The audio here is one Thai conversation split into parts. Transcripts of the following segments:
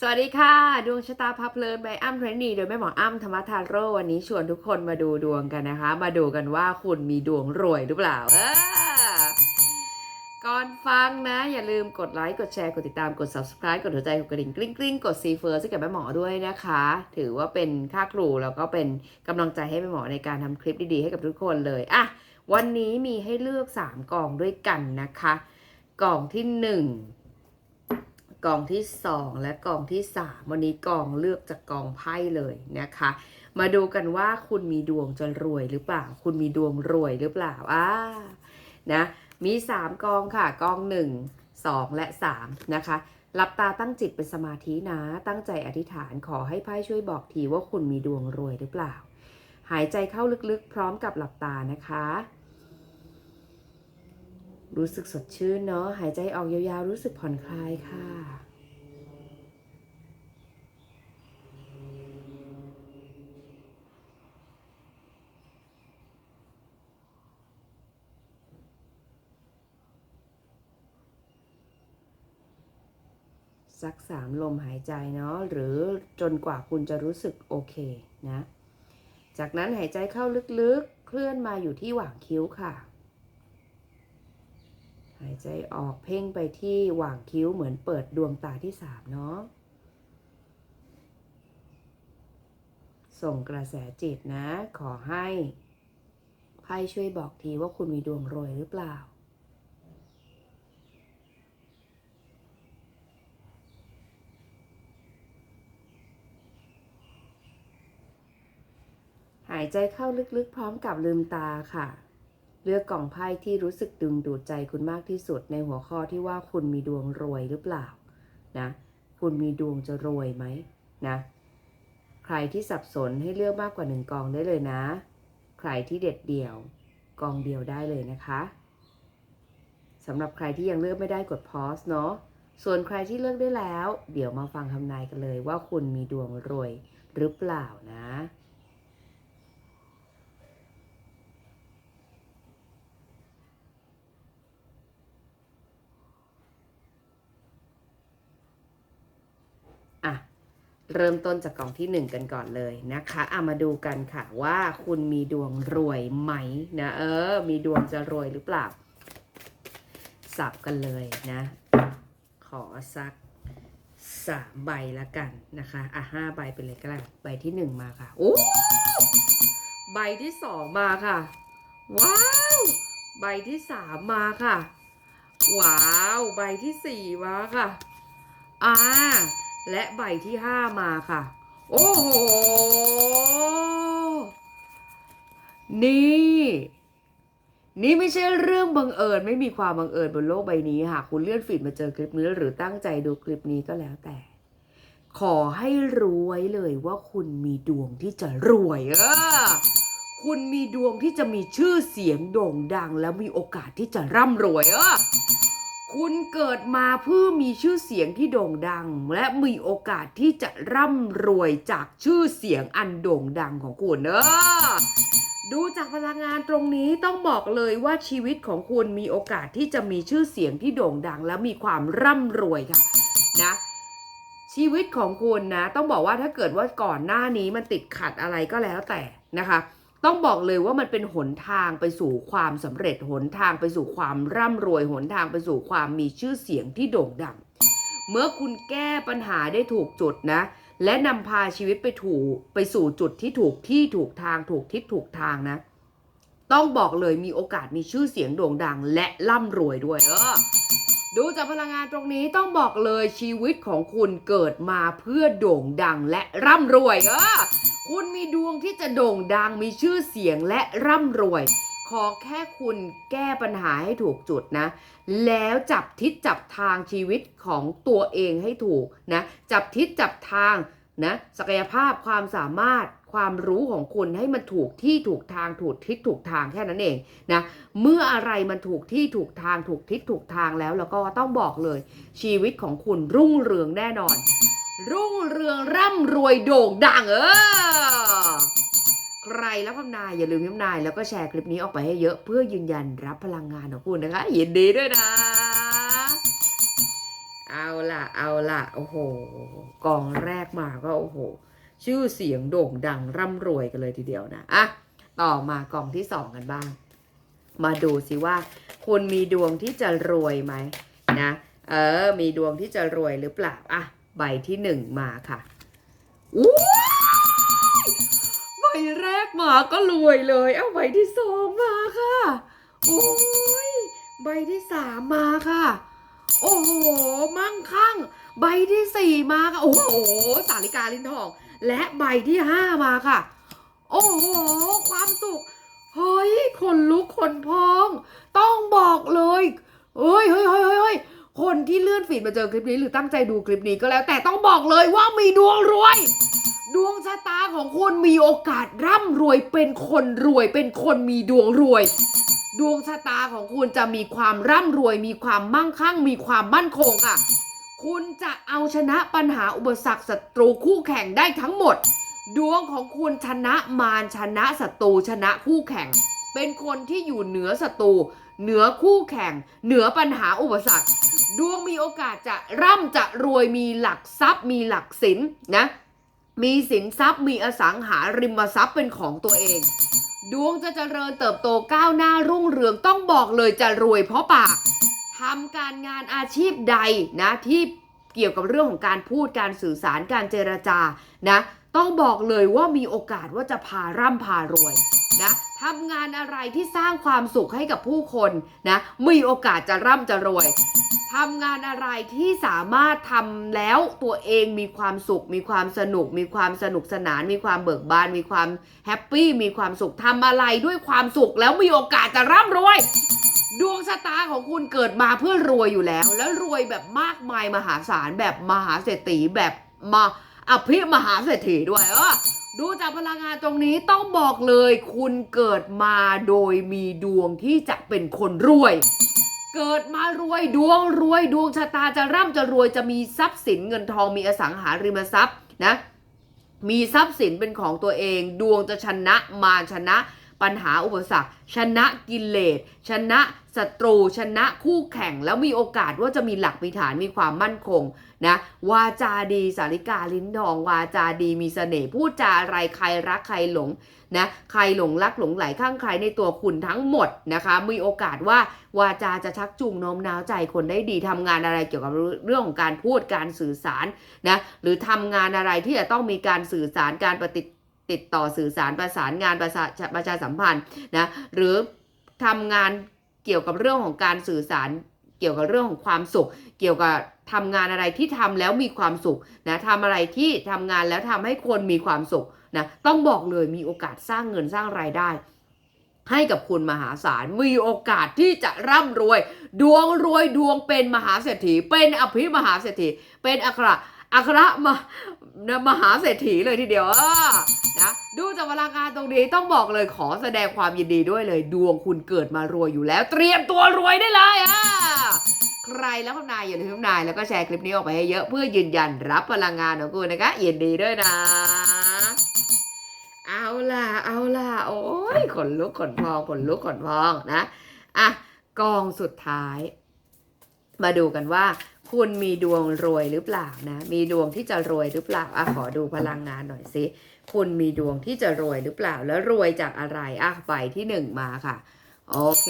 สวัสดีค่ะ ดวงชะตาพับเลินใบอ้ำเทรนนีโดยแม่หมออ้ำธรรมทาโร่วันนี้ชวนทุกคนมาดูดวงกันนะคะ มาดูกันว่าคุณมีดวงรวยหรือเปล่าก่อนฟังนะอย่าลืมกดไลค์กดแชร์กดติดตามกด subscribe กดหัวใจกดกระดิ่งกริ๊งกริ๊งกดซีเฟิร์สให้กับแม่หมอด้วยนะคะ ถือว่าเป็นค่าครูแล้วก็เป็นกำลังใจให้แม่หมอในการทำคลิปดีๆให้กับทุกคนเลยอะวันนี้มีให้เลือก 3กล่องด้วยกันนะคะ กล่องที่ 1 กองที่ 2 และกองที่ 3 วันนี้กองเลือกจากกองไพ่เลยนะคะ มาดูกันว่าคุณมีดวงจะรวยหรือเปล่า คุณมีดวงรวยหรือเปล่าอ่านะมี 3 กองค่ะ กอง 1 2 และ 3 นะคะหลับตาตั้งจิตเป็นสมาธินะ ตั้งใจอธิษฐานขอให้ไพ่ช่วยบอกทีว่าคุณมีดวงรวยหรือเปล่า หายใจเข้าลึกๆ พร้อมกับหลับตานะคะ รู้สึกสดชื่นเนาะ หายใจออกยาวๆ รู้สึกผ่อนคลายค่ะ สักสามลมหายใจเนาะ หรือจนกว่าคุณจะรู้สึกโอเคนะ จากนั้นหายใจเข้าลึกๆ เคลื่อนมาอยู่ที่หว่างคิ้วค่ะ หายใจออกเพ่งไปที่หว่างคิ้วเหมือนเปิดดวงตาที่สามเนาะ ส่งกระแสจิตนะ ขอให้ไพ่ช่วยบอกทีว่าคุณมีดวงรวยหรือเปล่าหายใจเข้าลึกๆ พร้อมกับลืมตาค่ะ เลือกกล่องไพ่ที่รู้สึกดึงดูดใจคุณมากที่สุดในหัวข้อที่ว่าคุณมีดวงรวยหรือเปล่านะคุณมีดวงจะรวยไหมนะใครที่สับสนให้เลือกมากกว่าหนึ่งกองได้เลยนะ ใครที่เด็ดเดี่ยว กองเดียวได้เลยนะคะสำหรับใครที่ยังเลือกไม่ได้กดพอสเนาะส่วนใครที่เลือกได้แล้ว เดี๋ยวมาฟังคำนายกันเลยว่าคุณมีดวงรวยหรือเปล่านะอะ เริ่มต้นจากกล่องที่หนึ่งกันก่อนเลยนะคะเอะมาดูกันค่ะว่าคุณมีดวงรวยไหมนะเออ มีดวงจะรวยหรือเปล่า สับกันเลยนะ ขอสักสามใบละกันนะคะ อะห้าใบไปเลยก็แล้วใบที่หนึ่งมาค่ะ โอ้ ใบที่สองมาค่ะ ว้าว ใบที่สามมาค่ะ ว้าว ใบที่สี่มาค่ะ อ่า และใบที่ห้ามาค่ะ โอ้โห นี่ นี่ไม่ใช่เรื่องบังเอิญ ไม่มีความบังเอิญบนโลกใบนี้หากคุณเลื่อนฟีดมาเจอคลิปนี้หรือตั้งใจดูคลิปนี้ก็แล้วแต่ ขอให้รู้ไว้เลยว่าคุณมีดวงที่จะรวยเออคุณมีดวงที่จะมีชื่อเสียงโด่งดัง และมีโอกาสที่จะร่ำรวยเออ คุณเกิดมาเพื่อมีชื่อเสียงที่โด่งดัง และมีโอกาสที่จะร่ำรวยจากชื่อเสียงอันโด่งดังของคุณเนอะดูจากพลังงานตรงนี้ต้องบอกเลยว่าชีวิตของคุณมีโอกาสที่จะมีชื่อเสียงที่โด่งดัง และมีความร่ำรวยค่ะนะชีวิตของคุณนะ ต้องบอกว่าถ้าเกิดว่าก่อนหน้านี้มันติดขัดอะไรก็แล้วแต่นะคะ ต้องบอกเลยว่ามันเป็นหนทางไปสู่ความสำเร็จหนทางไปสู่ความร่ำรวยหนทางไปสู่ความมีชื่อเสียงที่โด่งดัง เมื่อคุณแก้ปัญหาได้ถูกจุดนะ และนำพาชีวิตไปถูกไปสู่จุดที่ถูกที่ถูกทางถูกทิศถูกทางนะ ต้องบอกเลยมีโอกาสมีชื่อเสียงโด่งดังและร่ำรวยด้วยเออดูจากพลังงานตรงนี้ต้องบอกเลยชีวิตของคุณเกิดมาเพื่อโด่งดังและร่ำรวยเออคุณมีดวงที่จะโด่งดังมีชื่อเสียงและร่ำรวย ขอแค่คุณแก้ปัญหาให้ถูกจุดนะ แล้วจับทิศจับทางชีวิตของตัวเองให้ถูกนะ จับทิศจับทางนะ ศักยภาพความสามารถ ความรู้ของคุณให้มันถูกที่ถูกทางถูกทิศถูกทางแค่นั้นเองนะเมื่ออะไรมันถูกที่ถูกทางถูกทิศถูกทางแล้ว แล้วก็ต้องบอกเลย ชีวิตของคุณรุ่งเรืองแน่นอน รุ่งเรืองร่ำรวยโด่งดังเออใครรับคำนายอย่าลืมย้ำนายแล้วก็แชร์คลิปนี้ออกไปให้เยอะเพื่อยืนยันรับพลังงานของคุณนะคะยินดีด้วยนะ เอาล่ะเอาล่ะโอ้โหกองแรกมาก็โอ้โห ชื่อเสียงโด่งดังร่ำรวยกันเลยทีเดียวนะอะต่อมากล่องที่สองกันบ้าง มาดูสิว่า คุณมีดวงที่จะรวยไหมนะ เออ มีดวงที่จะรวยหรือเปล่าอะใบที่หนึ่งมาค่ะอู้ใบแรกมาก็รวยเลยเอาใบที่สองมาค่ะโอ้ยใบที่สามมาค่ะ โอ้โหมั่งคั่ง ใบที่สี่มาค่ะโอ้โหสาริกาลิ้นทอง และใบที่ห้ามาค่ะ โอ้โห ความสุข เฮ้ย คนลุกคนพอง ต้องบอกเลยเฮ้ยเฮ้ยเฮ้ยเฮ้ยเฮ้ยคนที่เลื่อนฟีดมาเจอคลิปนี้หรือตั้งใจดูคลิปนี้ก็แล้ว แต่ต้องบอกเลยว่ามีดวงรวย ดวงชะตาของคุณมีโอกาสร่ำรวยเป็นคนรวย เป็นคนมีดวงรวย ดวงชะตาของคุณจะมีความร่ำรวย มีความมั่งคั่ง มีความมั่นคงค่ะ คุณจะเอาชนะปัญหาอุปสรรคศัตรูคู่แข่งได้ทั้งหมด ดวงของคุณชนะมารชนะศัตรูชนะคู่แข่ง เป็นคนที่อยู่เหนือศัตรูเหนือคู่แข่ง เหนือปัญหาอุปสรรค ดวงมีโอกาสจะร่ำจะรวยมีหลักทรัพย์ มีหลักสินนะมีสินทรัพย์มีอสังหาริมทรัพย์เป็นของตัวเอง ดวงจะเจริญเติบโตก้าวหน้ารุ่งเรืองต้องบอกเลยจะรวยเพราะปาก ทำการงานอาชีพใดนะที่เกี่ยวกับเรื่องของการพูดการสื่อสารการเจรจานะต้องบอกเลยว่ามีโอกาสว่าจะพาร่ำพารวยนะทำงานอะไรที่สร้างความสุขให้กับผู้คนนะมีโอกาสจะร่ำจะรวยทำงานอะไรที่สามารถทำแล้วตัวเองมีความสุข มีความสนุก มีความสนุกสนาน มีความเบิกบาน มีความแฮปปี้มีความสุขทำอะไรด้วยความสุขแล้วมีโอกาสจะร่ำรวย ดวงชะตาของคุณเกิดมาเพื่อรวยอยู่แล้ว แล้วรวยแบบมากมายมหาศาลแบบมหาเศรษฐีแบบมาอภิมหาเศรษฐีด้วยเออดูจากพลังงานตรงนี้ต้องบอกเลย คุณเกิดมาโดยมีดวงที่จะเป็นคนรวย เกิดมารวยดวงรวยดวงชะตาจะร่ำจะรวยจะมีทรัพย์สินเงินทองมีอสังหาริมทรัพย์นะมีทรัพย์สินเป็นของตัวเอง ดวงจะชนะมารชนะ ปัญหาอุปสรรค ชนะกิเลสชนะศัตรู ชนะคู่แข่ง แล้วมีโอกาสว่าจะมีหลักมีฐานมีความมั่นคงนะวาจาดีสาริกาลิ้นทองวาจาดีมีเสน่ห์พูดจาอะไรใครรักใครหลงนะใครหลงรักหลงไหลข้างใครในตัวคุณทั้งหมดนะคะ มีโอกาสว่าวาจาจะชักจูงโน้มน้าวใจคนได้ดีทำงานอะไรเกี่ยวกับเรื่องของการพูดการสื่อสารนะหรือทำงานอะไรที่จะต้องมีการสื่อสารการปฏิ ติดต่อสื่อสารประสานงานประชาประชาสัมพันธ์นะหรือทำงานเกี่ยวกับเรื่องของการสื่อสารเกี่ยวกับเรื่องของความสุข เกี่ยวกับทำงานอะไรที่ทำแล้วมีความสุขนะทำอะไรที่ทำงานแล้วทำให้คนมีความสุขนะต้องบอกเลยมีโอกาสสร้างเงินสร้างรายได้ ให้กับคุณมหาศาลมีโอกาสที่จะร่ำรวย ดวงรวยดวงเป็นมหาเศรษฐี เป็นอภิมหาเศรษฐี เป็นอัคร อัครมามหาเศรษฐีเลยทีเดียวนะดูจากพลังงานตรงนี้ต้องบอกเลยขอแสดงความยินดีด้วยเลย ดวงคุณเกิดมารวยอยู่แล้ว เตรียมตัวรวยได้เลยอะใครแล้วทำนายอย่าลืมทำนายแล้วก็แชร์คลิปนี้ออกไปให้เยอะเพื่อยืนยันรับพลังงานของคุณนะคะยินดีด้วยนะ เอาล่ะเอาล่ะโอ้ยขนลุกขนพองขนลุกขนพองนะอะกองสุดท้าย มาดูกันว่า คุณมีดวงรวยหรือเปล่านะ มีดวงที่จะรวยหรือเปล่าอะขอดูพลังงานหน่อยสิคุณมีดวงที่จะรวยหรือเปล่า แล้วรวยจากอะไรอะใบที่หนึ่งมาค่ะ โอเค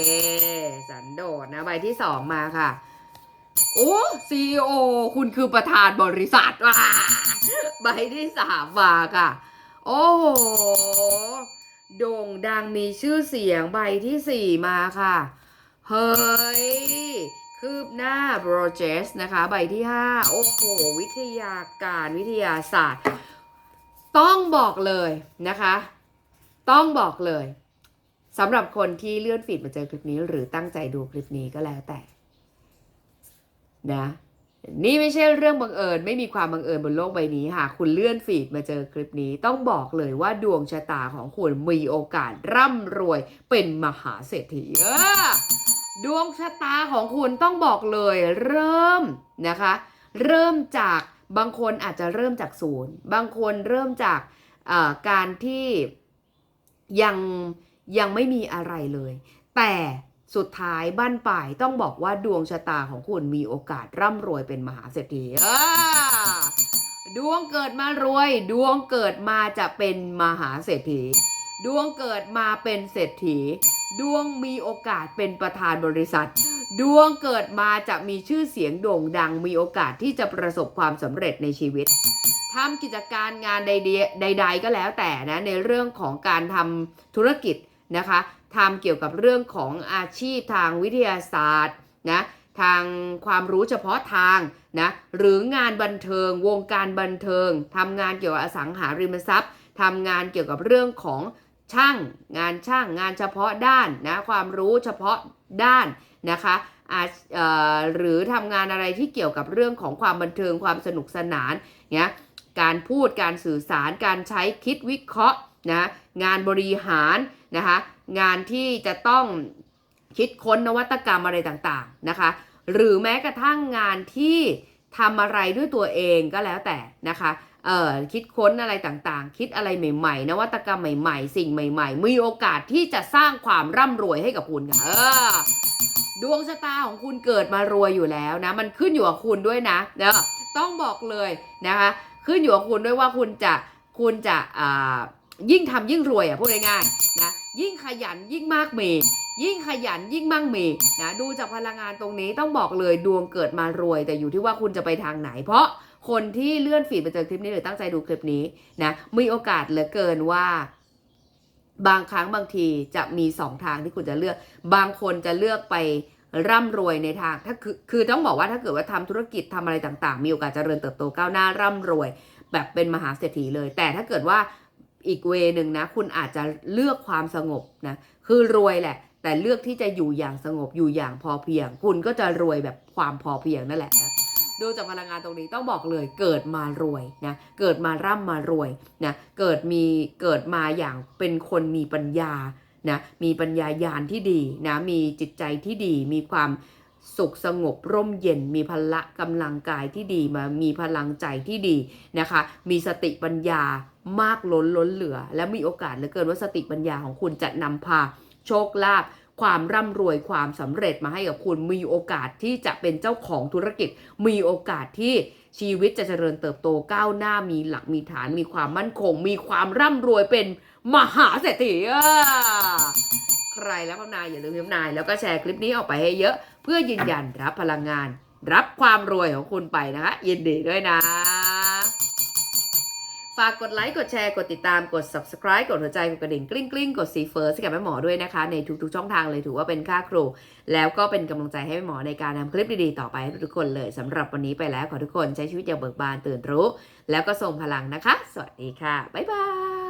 สันโดษนะใบที่สองมาค่ะโอ้ซีโอคุณคือประธานบริษัทว้าใบที่สามมาค่ะ โอ้โหโด่งดังมีชื่อเสียงใบที่สี่มาค่ะ เฮ้ย คืบหน้าโปรเจสนะคะ ใบที่ห้าโอ้โห วิทยาการวิทยาศาสตร์ ต้องบอกเลยนะคะ ต้องบอกเลยสำหรับคนที่เลื่อนฟีดมาเจอคลิปนี้ หรือตั้งใจดูคลิปนี้ก็แล้วแต่นะ นี่ไม่ใช่เรื่องบังเอิญ ไม่มีความบังเอิญบนโลกใบนี้หากคุณเลื่อนฟีดมาเจอคลิปนี้ ต้องบอกเลยว่าดวงชะตาของคุณมีโอกาสร่ำรวยเป็นมหาเศรษฐีเออดวงชะตาของคุณต้องบอกเลยเริ่มนะคะ เริ่มจากบางคนอาจจะเริ่มจากศูนย์ บางคนเริ่มจากการที่ยังยังไม่มีอะไรเลย แต่ สุดท้ายบ้านปลายต้องบอกว่าดวงชะตาของคุณมีโอกาสร่ำรวยเป็นมหาเศรษฐีดวงเกิดมารวย ดวงเกิดมาจะเป็นมหาเศรษฐี ดวงเกิดมาเป็นเศรษฐี ดวงมีโอกาสเป็นประธานบริษัท ดวงเกิดมาจะมีชื่อเสียงโด่งดัง มีโอกาสที่จะประสบความสำเร็จในชีวิตทำกิจการงานใดๆก็แล้วแต่นะในเรื่องของการทำธุรกิจนะคะ ทำเกี่ยวกับเรื่องของอาชีพทางวิทยาศาสตร์นะทางความรู้เฉพาะทางนะหรืองานบันเทิง วงการบันเทิงทำงานเกี่ยวกับอสังหาริมทรัพย์ทำงานเกี่ยวกับเรื่องของช่างงานช่างงานเฉพาะด้านนะความรู้เฉพาะด้านนะคะหรือทำงานอะไรที่เกี่ยวกับเรื่องของความบันเทิงความสนุกสนานเนี่ยการพูดการสื่อสารการใช้คิดวิเคราะห์นะงานบริหาร นะคะงานที่จะต้องคิดค้นนวัตกรรมอะไรต่างๆนะคะ หรือแม้กระทั่งงานที่ทำอะไรด้วยตัวเองก็แล้วแต่นะคะเอ่อคิดค้นอะไรต่างๆ คิดอะไรใหม่ๆ นวัตกรรมใหม่ๆ สิ่งใหม่ ๆ มีโอกาสที่จะสร้างความร่ำรวยให้กับคุณค่ะเออดวงชะตาของคุณเกิดมารวยอยู่แล้วนะ มันขึ้นอยู่กับคุณด้วยนะเนอะต้องบอกเลยนะคะขึ้นอยู่กับคุณด้วยว่าคุณจะคุณจะอ่ายิ่งทำยิ่งรวยอะพูดง่ายๆนะ ยิ่งขยันยิ่งมากมียิ่งขยันยิ่งมั่งมีนะดูจากพลังงานตรงนี้ต้องบอกเลยดวงเกิดมารวย แต่อยู่ที่ว่าคุณจะไปทางไหน เพราะคนที่เลื่อนฟีดไปเจอคลิปนี้หรือตั้งใจดูคลิปนี้นะมีโอกาสเหลือเกินว่า บางครั้งบางทีจะมีสองทางที่คุณจะเลือก บางคนจะเลือกไปร่ำรวยในทางถ้าคือคือต้องบอกว่าถ้าเกิดว่าทำธุรกิจทำอะไรต่าง ๆ มีโอกาสเจริญเติบโตก้าวหน้าร่ำรวย แบบเป็นมหาเศรษฐีเลย แต่ถ้าเกิดว่า อีกเวหนึ่งนะ คุณอาจจะเลือกความสงบนะ คือรวยแหละ แต่เลือกที่จะอยู่อย่างสงบอยู่อย่างพอเพียง คุณก็จะรวยแบบความพอเพียงนั่นแหละนะดูจากพลังงานตรงนี้ต้องบอกเลยเกิดมารวยนะเกิดมาร่ำมารวยนะเกิดมีเกิดมาอย่างเป็นคนมีปัญญานะมีปัญญายาณที่ดีนะมีจิตใจที่ดีมีความ สุขสงบร่มเย็นมีพละกำลังกายที่ดีมามีพลังใจที่ดีนะคะ มีสติปัญญามากล้นล้นเหลือ และมีโอกาสเหลือเกินว่าสติปัญญาของคุณจะนำพาโชคลาภความร่ำรวยความสำเร็จมาให้กับคุณมีโอกาสที่จะเป็นเจ้าของธุรกิจ มีโอกาสที่ชีวิตจะเจริญเติบโตก้าวหน้ามีหลักมีฐานมีความมั่นคง มีความร่ำรวยเป็นมหาเศรษฐี ใครแล้วพนายอย่าลืมพิมพ์นาย แล้วก็แชร์คลิปนี้ออกไปให้เยอะ เพื่อยืนยันรับพลังงาน รับความรวยของคุณไปนะคะยินดีด้วยนะ ฝากกดไลค์ กดแชร์ กดติดตาม กด subscribe กดหัวใจ กดกระดิ่งกลิ้งกลิ้งกดสีเฟิร์สให้กับแม่หมอด้วยนะคะ ในทุกๆช่องทางเลยถือว่าเป็นค่าครู แล้วก็เป็นกำลังใจให้แม่หมอในการทำคลิปดีๆต่อไปให้ทุกคนเลยสำหรับวันนี้ไปแล้วขอทุกคนใช้ชีวิตอย่างเบิกบานตื่นรู้ แล้วก็ทรงพลังนะคะ สวัสดีค่ะบ๊ายบาย